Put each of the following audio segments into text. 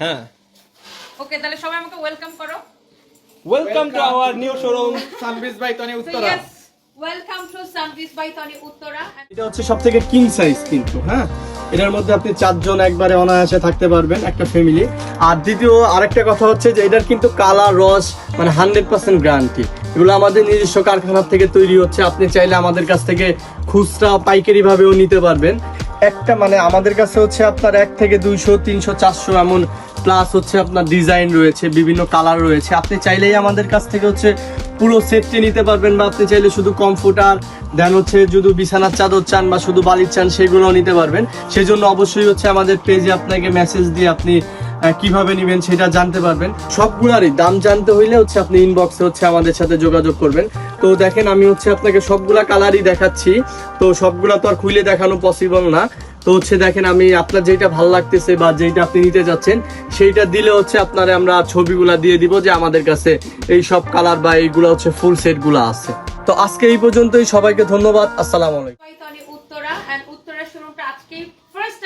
হ্যাঁ। ওকে তাহলে সবাই আমাকে ওয়েলকাম করো। Welcome to our new showroom service by Tony Uttara. Welcome to service by Tony Uttara. এটা হচ্ছে সব থেকে কিং সাইজ কিন্তু হ্যাঁ? এটার মধ্যে আপনি চারজন একবারে অনায়াসে থাকতে পারবেন একটা ফ্যামিলি আর দ্বিতীয় আরেকটা কথা হচ্ছে যে এটার কিন্তু কালার রস মানে হান্ড্রেড পার্সেন্ট গ্যারান্টি এগুলো আমাদের নিজস্ব কারখানা থেকে তৈরি হচ্ছে। আপনি চাইলে আমাদের কাছ থেকে খুচরা পাইকারি ভাবেও নিতে পারবেন। একটা মানে আমাদের কাছে হচ্ছে আপনার এক থেকে দুইশো, তিনশো, চারশো এমন প্লাস হচ্ছে আপনার ডিজাইন রয়েছে, বিভিন্ন কালার রয়েছে। আপনি চাইলেই আমাদের কাছ থেকে হচ্ছে পুরো সেটটি নিতে পারবেন বা আপনি চাইলে শুধু কমফোর্টার দেন হচ্ছে শুধু বিছানার চাদর চান বা শুধু বালির চান, সেগুলোও নিতে পারবেন। সেই জন্য অবশ্যই হচ্ছে আমাদের পেজে আপনাকে মেসেজ দিয়ে আপনি কীভাবে নেবেন সেটা জানতে পারবেন। সবগুলারই দাম জানতে হইলে হচ্ছে আপনি ইনবক্সে হচ্ছে আমাদের সাথে যোগাযোগ করবেন। তো দেখেন, আমি হচ্ছে আপনাকে সবগুলা কালারই দেখাচ্ছি। তো সবগুলা তো আর খুলে দেখানো পসিবল না। তো হচ্ছে দেখেন, আমি আপনার যেটা ভালো লাগতেছে বা যেটা আপনি নিতে যাচ্ছেন, সেইটা দিলে হচ্ছে আপনারা আমরা ছবিগুলা দিয়ে দিব যে আমাদের কাছে এই সব কালার বা এইগুলা হচ্ছে ফুল সেটগুলো আছে। তো আজকে এই পর্যন্তই, সবাইকে ধন্যবাদ, আসসালামু আলাইকুম।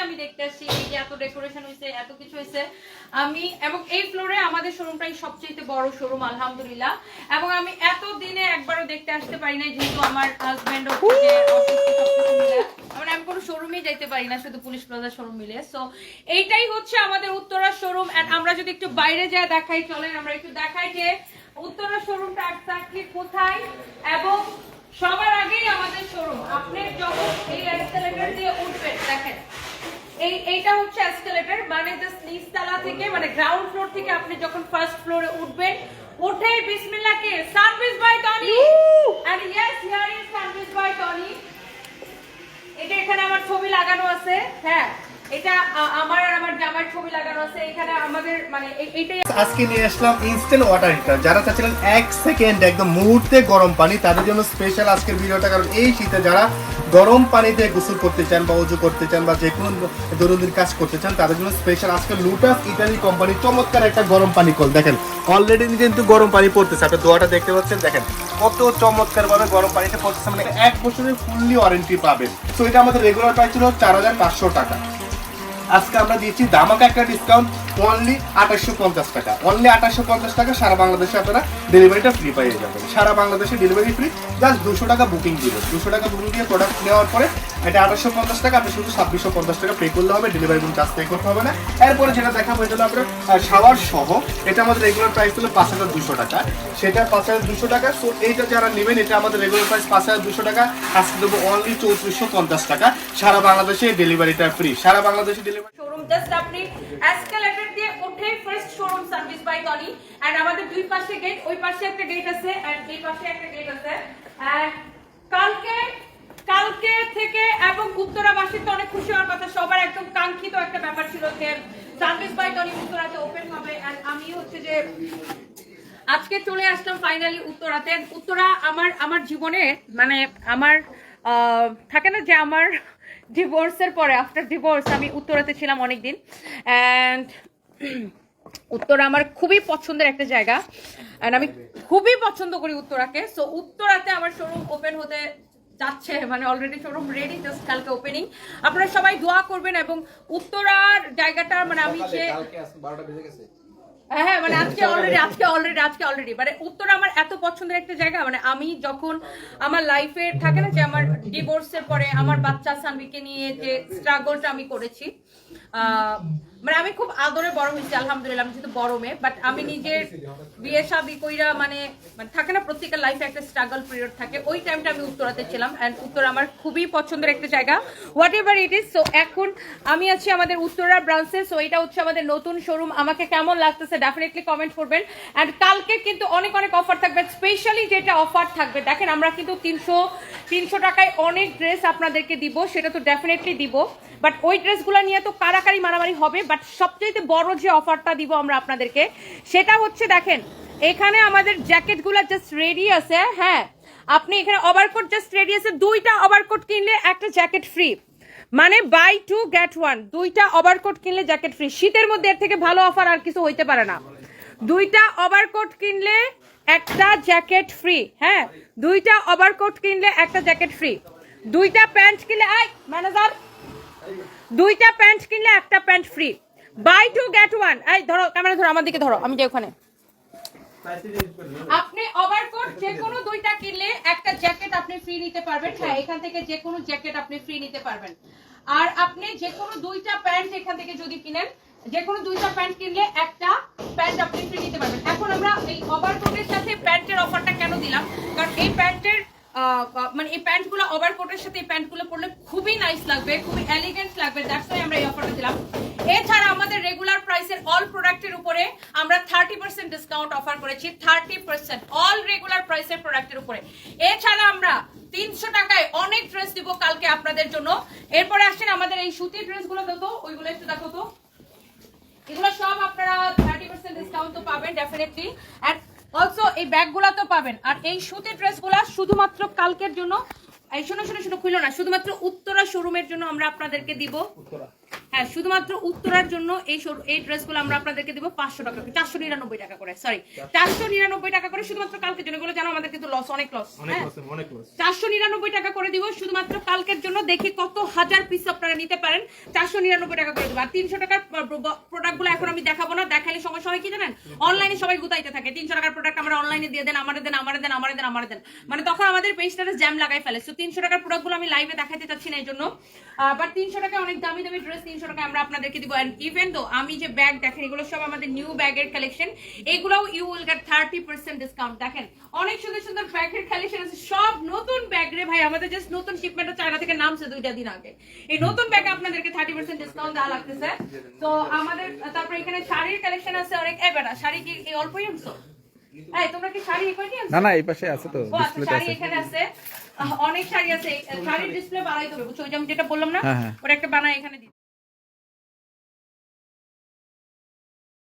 আমি দেখতে আসছি এত ডেকোরেশন এত কিছু আমি এবং এই ফ্লোরে আমাদের শোরুমটাই সবচেয়ে বড় শোরুম আলহামদুলিল্লাহ। এবং আমি এত দিনে একবারও দেখতে আসতে পারি না যেহেতু আমার হাজবেন্ড মানে আমি কোনো শোরুমেই যাইতে পারি না শুধু পুলিশ প্লাজা শোরুম মিলে সো এইটাই হচ্ছে আমাদের উত্তরা শোরুম এন্ড আমরা যদি একটু বাইরে দেখাই চলেন আমরা একটু দেখাই যে উত্তরা শোরুমটা এক্স্যাক্টলি কোথায় এবং সবার আগেই আমাদের শোরুম আপনি যখন এই এসকেলেটর দিয়ে উঠবেন দেখেন এই এইটা হচ্ছে এসকেলেটর মানে জাস্ট নিচতলা থেকে মানে গ্রাউন্ড ফ্লোর থেকে আপনি যখন ফার্স্ট ফ্লোরে উঠবেন উঠে বিসমিল্লাহকে service by Tony! And yes here is service by Tony. এটা এখানে আমার ছবি লাগানো আছে হ্যাঁ। এটা আমার আর আমার জামার ছবি লাগানো আছে এখানে আমাদের মানে এ- এইটাই আজকে নিয়ে আসলাম ইনস্ট্যান্ট ওয়াটার হিটার যারা চাচ্ছিলেন এক সেকেন্ড একদম মুহূর্তে গরম পানি তাদের জন্য স্পেশাল আজকের ভিডিওটা কারণ এই শীতে যারা গরম পানিতে গোসল করতে চান বা উজু করতে চান বা যে কোনো দৈনন্দিন কাজ করতে চান, তাদের জন্য স্পেশাল আজকে লুটাস ইতালি কোম্পানি চমৎকার একটা গরম পানি কল দেখেন অলরেডি কিন্তু গরম পানি পড়তেছে। আপনি দোয়াটা দেখতে পাচ্ছেন, দেখেন, কত চমৎকার ভাবে গরম পানিতে পড়তেছে। মানে এক বছরের ফুললি ওয়ারেন্টি পাবেন। তো এটা আমাদের রেগুলার প্রাইস ছিল চার হাজার পাঁচশো টাকা। আজকে আমরা দিচ্ছি ধামাকা একটা ডিসকাউন্ট অনলি আঠাশশো পঞ্চাশ টাকা। অনলি আঠাশশো পঞ্চাশ টাকা সারা বাংলাদেশে আপনারা ডেলিভারিটা ফ্রি পেয়ে যাবেন। সারা বাংলাদেশে ডেলিভারি ফ্রি জাস্ট দুশো টাকা বুকিং দিবেন। দুশো টাকা বুকিং দিয়ে প্রোডাক্ট নেওয়ার পরে এটা আঠাশশো পঞ্চাশ টাকা, আপনি শুধু ছাব্বিশশো পঞ্চাশ টাকা পে করলে হবে ডেলিভারি কোনো চার্জ পে করতে হবে না। এরপরে যেটা দেখাবো, এটা হলো আপনার শাওয়ার সহ, এটা আমাদের রেগুলার প্রাইস হলো পাঁচ হাজার দুশো টাকা। সেটা পাঁচ হাজার দুশো টাকা সো এইটা যারা নেবেন, এটা আমাদের রেগুলার প্রাইস পাঁচ হাজার দুশো টাকা, আজকে দেবো অনলি চৌত্রিশশো পঞ্চাশ টাকা। সারা বাংলাদেশে ডেলিভারিটা ফ্রি সারা বাংলাদেশে ডেলিভারি শোরুম জাস্ট আপনি এসকেলেটর দিয়ে উঠে first showroom service by Tony and আমাদের দুই পাশে গেট ওই পাশে একটা গেট আছে এন্ড এই পাশে একটা গেট আছে। কালকে কালকে থেকে এবং উত্তরাবাসী তো অনেক খুশি হওয়ার কথা, সবার একদম কাঙ্ক্ষিত একটা ব্যাপার ছিল যে সার্ভিস বাই টনি উত্তরাতে ওপেন হবে। এন্ড আমি হচ্ছে যে আজকে চলে আসলাম ফাইনালি উত্তরাতে। উত্তরা আমার আমার জীবনে মানে আমার থাকে না যে আমার ডিভোর্সের পরে আফটার ডিভোর্স আমি উত্তরাতে ছিলাম অনেকদিন। অ্যান্ড উত্তরা আমার খুবই পছন্দের একটা জায়গা। অ্যান্ড আমি খুবই পছন্দ করি উত্তরাকে। সো উত্তরাতে আমার শোরুম ওপেন হতে যাচ্ছে। মানে অলরেডি শোরুম রেডি জাস্ট কালকে ওপেনিং আপনারা সবাই দোয়া করবেন এবং উত্তরার জায়গাটা মানে আমি যে হ্যাঁ মানে আজকে অলরেডি আজকে অলরেডি আজকে অলরেডি মানে উত্তর আমার এত পছন্দের একটা জায়গা। মানে আমি যখন আমার লাইফে থাকে না যে আমার ডিভোর্সের পরে আমার বাচ্চা সানভিকে নিয়ে যে স্ট্রাগলটা আমি করেছি আহ, মানে আমি খুব আদরে বড় হয়েছি আলহামদুলিল্লাহ আমি যেহেতু বড় মেয়ে বাট আমি নিজের বিয়ে শাদি কইরা মানে মানে থাকে না প্রত্যেকের লাইফে একটা স্ট্রাগল পিরিয়ড থাকে ওই টাইমটা আমি উত্তরাতে ছিলাম অ্যান্ড উত্তর আমার খুবই পছন্দের একটা জায়গা whatever it is so এখন আমি আছি আমাদের উত্তরা ব্রাঞ্চে সো এটা হচ্ছে আমাদের নতুন শোরুম আমাকে কেমন লাগতেছে ডেফিনেটলি কমেন্ট করবেন অ্যান্ড কালকে কিন্তু অনেক অনেক অফার থাকবে স্পেশালি যেটা অফার থাকবে দেখেন আমরা কিন্তু তিনশো তিনশো টাকায় অনেক ড্রেস আপনাদেরকে দিব সেটা তো ডেফিনেটলি দিব বাট ওই ড্রেসগুলো নিয়ে তো কারাকারি মারামারি হবে বাট সবচেয়ে বড় যে অফারটা দিব আমরা আপনাদেরকে, সেটা হচ্ছে দেখেন, এখানে আমাদের জ্যাকেটগুলো জাস্ট রেডি আছে হ্যাঁ। আপনি এখানে ওভারকোট জাস্ট রেডি আছে, দুইটা ওভারকোট কিনলে একটা জ্যাকেট ফ্রি মানে বাই টু গেট ওয়ান দুইটা ওভারকোট কিনলে জ্যাকেট ফ্রি শীতের মধ্যে এর থেকে ভালো অফার আর কিছু হইতে পারে না। দুইটা ওভারকোট কিনলে একটা জ্যাকেট ফ্রি হ্যাঁ। দুইটা ওভারকোট কিনলে একটা জ্যাকেট ফ্রি দুইটা প্যান্ট কিনলে, আই ম্যানেজার দুইটা প্যান্ট কিনলে একটা pant free. Buy two get one এই, ধরো ক্যামেরা ধরো, আমার দিকে ধরো, আমি যে ওখানে। আপনি ওভারকোট যে কোনো দুইটা কিনলে একটা জ্যাকেট আপনি ফ্রি নিতে পারবেন। হ্যাঁ এখান থেকে যে কোনো জ্যাকেট আপনি ফ্রি নিতে পারবেন। আর আপনি যে কোনো দুইটা প্যান্ট এখান থেকে যদি কিনেন যে কোনো দুইটা প্যান্ট কিনলে একটা প্যান্ট আপনি ফ্রি নিতে পারবেন। এখন আমরা এই ওভারকোটের সাথে প্যান্টের অফারটা কেন দিলাম? কারণ এই প্যান্টের মানে এই প্যান্টগুলো ওভারকোটের সাথে এই প্যান্টগুলো পরলে খুবই নাইস লাগবে, খুবই এলিগেন্ট লাগবে দ্যাটস ওয়াই আমরা এই অফারটা দিলাম। এছাড়া আমাদের রেগুলার প্রাইসের অল প্রোডাক্টের উপরে আমরা থার্টি পার্সেন্ট ডিসকাউন্ট অফার করেছি থার্টি পার্সেন্ট অল রেগুলার প্রাইসের প্রোডাক্টের উপরে। এছাড়া আমরা তিনশো টাকায় অনেক ড্রেস দিব কালকে আপনাদের জন্য। এরপরে আসছেন আমাদের এই সুতির ড্রেসগুলো দেখো ওইগুলো একটু দেখো তো। এগুলো সব আপনারা থার্টি পার্সেন্ট ডিসকাউন্ট তো পাবেন ডেফিনেটলি অ্যান্ড অলসো এই ব্যাগগুলো তো পাবেন। আর এই সুতির ড্রেসগুলো শুধুমাত্র কালকের জন্য এই শোনো শোনো শোনো খুলো না। শুধুমাত্র উত্তরা শোরুমের জন্য আমরা আপনাদেরকে দিব। হ্যাঁ শুধুমাত্র উত্তরার জন্য এই এই ড্রেসগুলো আমরা আপনাদেরকে দিব পাঁচশো টাকা চারশো নিরানব্বই টাকা করে সরি চারশো নিরানব্বই টাকা করে শুধুমাত্র কালকের জন্য এগুলো জানো আমাদের কিন্তু লস অনেক লস হ্যাঁ? চারশো নিরানব্বই টাকা করে দিব শুধুমাত্র কালকের জন্য দেখি কত হাজার পিস আপনারা নিতে পারেন চারশো নিরানব্বই টাকা করে দেবো। আর তিনশো টাকার প্রোডাক্টগুলো এখন আমি দেখাবো না দেখালে সমস্যা হয় কি জানেন? অনলাইনে সবাই গুতাইতে থাকে তিনশো টাকার প্রোডাক্ট আমরা অনলাইনে দিয়ে দেন আমাদের দেন আমাদের দেন আমাদের দেন আমাদের দেন। মানে তখন আমাদের পেজটাতে জ্যাম লাগাই ফেলে। তো তিনশো টাকার প্রোডাক্টগুলো আমি লাইভে দেখাতে চাচ্ছি না এই জন্য। বাট তিনশো টাকা অনেক দামি দামি ড্রেস তিনশো টাকা আমরা আপনাদেরকে দিব। অ্যান্ড ইভেন তো আমি যে ব্যাগ দেখেন এগুলো সব আমাদের নিউ ব্যাগের কালেকশন এগুলোও you will get thirty percent discount দেখেন অনেক সুন্দর সুন্দর ব্যাগের কালেকশন আছে। সব নতুন ব্যাগ রে ভাই আমাদের জাস্ট নতুন শিপমেন্ট চায়না থেকে নামছে দুইটা দিন আগে। এই নতুন ব্যাগে আপনাদেরকে থার্টি পার্সেন্ট ডিসকাউন্ট দেওয়া লাগতেছে। তো আমাদের তারপরে এখানে শাড়ির কালেকশন আছে অনেক। এ বেটা শাড়ি কি এই অল্পই আনছো? তোমরা কি শাড়ি এই কয়টি আনছো? না না এই পাশে আছে তো আচ্ছা ডিসপ্লেতে শাড়ি এখানে আছে। অনেক শাড়ি আছে। শাড়ির ডিসপ্লে বানাইতে হবে বুঝছ ওই যে আমি যেটা বললাম না? হ্যাঁ, হ্যাঁ। ওটা একটা বানাই এখানে